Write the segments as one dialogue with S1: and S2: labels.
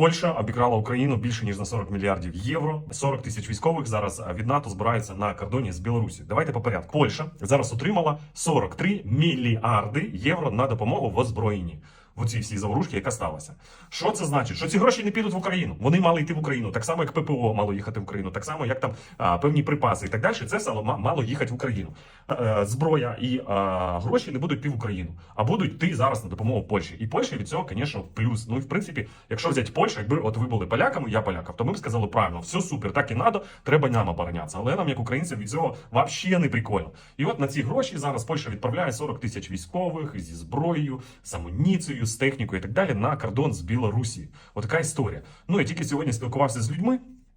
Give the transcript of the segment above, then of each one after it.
S1: Польща обікрала Україну більше ніж на 40 мільярдів євро. 40 тисяч військових зараз від НАТО збираються на кордоні з Білорусі. Давайте по порядку. Польща зараз отримала 43 мільярди євро на допомогу в озброєнні. В оцій всій заворушці, яка сталася. Що це значить? Що ці гроші не підуть в Україну? Вони мали йти в Україну, так само як ППО мало їхати в Україну, так само як там а, певні припаси і так далі. Це все мало їхати в Україну. Е, зброя і а, гроші не будуть йти в Україну, а будуть йти зараз на допомогу Польщі. І Польща від цього, звісно, плюс. Ну і в принципі, якщо взяти Польщу, якби от ви були поляками, я полякам, то ми б сказали правильно, все супер, так і надо, треба нам оборонятися. Але нам, як українцям, від цього взагалі не прикольно. І от на ці гроші зараз Польща відправляє 40 тисяч військових зі зброєю, з амуніцією, з технікою і так далі на кордон з Білорусі. Отака історія. Ну я тільки сьогодні спілкувався з людьми.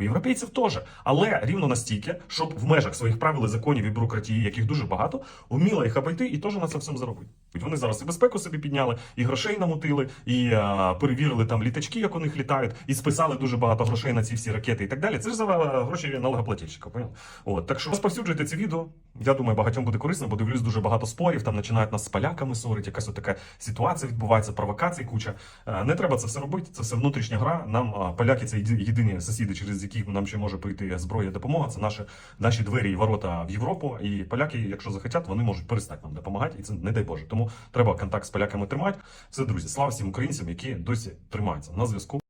S1: У європейців теж, але рівно настільки, щоб в межах своїх правил законів і бюрократії, яких дуже багато, вміла їх обійти і теж на це всьому заробити. Вони зараз і безпеку собі підняли, і грошей намутили, і а, перевірили там літачки, як у них літають, і списали дуже багато грошей на ці всі ракети і так далі. Це ж за гроші налогоплательщика. Понял? От так що розповсюджуйте це відео. Я думаю, багатьом буде корисно, бо дивлюсь дуже багато спорів. Там починають нас з поляками ссорити, якась така ситуація відбувається, провокацій куча. Е, Не треба це все робити. Це все внутрішня гра. Нам поляки це єдині сусіди, через які нам ще може прийти зброя допомога. Це наші, наші двері і ворота в Європу. І поляки, якщо захотять, вони можуть перестати нам допомагати. І це не дай Боже. Тому треба контакт з поляками тримати. Все, друзі, слава всім українцям, які досі тримаються на зв'язку.